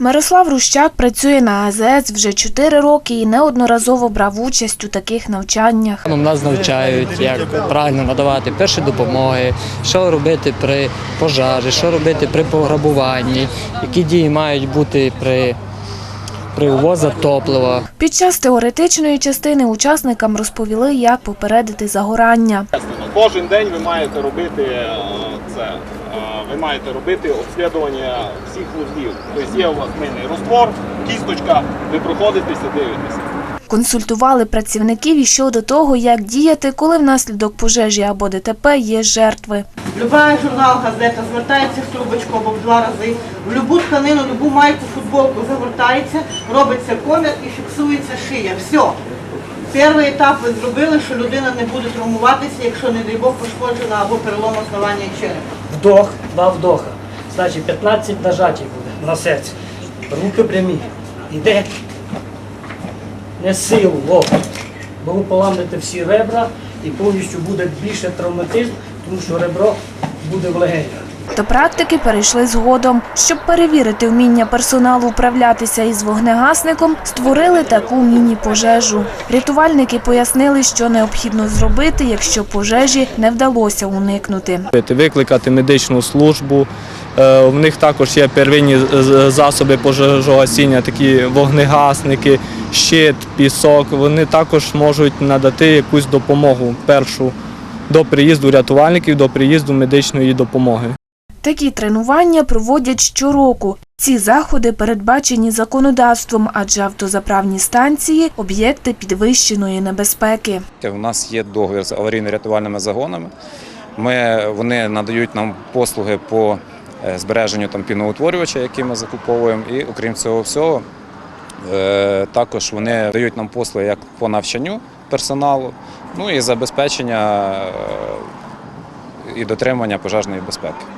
Мирослав Рущак працює на АЗС вже 4 роки і неодноразово брав участь у таких навчаннях. Ну, Нас навчають, як правильно надавати перші допомоги, що робити при пожежі, що робити при пограбуванні, які дії мають бути при, при увозах топлива. Під час теоретичної частини учасникам розповіли, як попередити загорання. Кожен день ви маєте робити е, це. е, Ви маєте робити обслідування всіх вузлів. Тобто є у вас мильний роствор, кісточка, ви проходитеся, дивитеся. Консультували працівників і щодо того, як діяти, коли внаслідок пожежі або ДТП є жертви. Люба журнал, газета звертається в трубочку або в два рази. В любу тканину, любу майку, футболку завертається, робиться комір і фіксується шия. Все. Перший етап ви зробили, що людина не буде травмуватися, якщо, не дай Бог, пошкоджена або перелом основання черепа. Вдох, два вдоха. Значить 15 нажатій буде на серці. Руки прямі. Іде не силу, о. Бо всі ребра і повністю буде більше травматизм, тому що ребро буде в легенях. До практики перейшли згодом. Щоб перевірити вміння персоналу управлятися із вогнегасником, створили таку міні-пожежу. Рятувальники пояснили, що необхідно зробити, якщо пожежі не вдалося уникнути. викликати медичну службу. Е, В них також є первинні засоби пожежогасіння, такі вогнегасники, щит, пісок. Вони також можуть надати якусь допомогу першу до приїзду рятувальників, до приїзду медичної допомоги. Такі тренування проводять щороку. Ці заходи передбачені законодавством, адже автозаправні станції – об'єкти підвищеної небезпеки. У нас є договір з аварійно-рятувальними загонами. Ми, вони надають нам послуги по е, збереженню там, піноутворювача, який ми закуповуємо. І окрім цього всього, е, також вони дають нам послуги як по навчанню персоналу, ну і забезпечення е, і дотримання пожежної безпеки.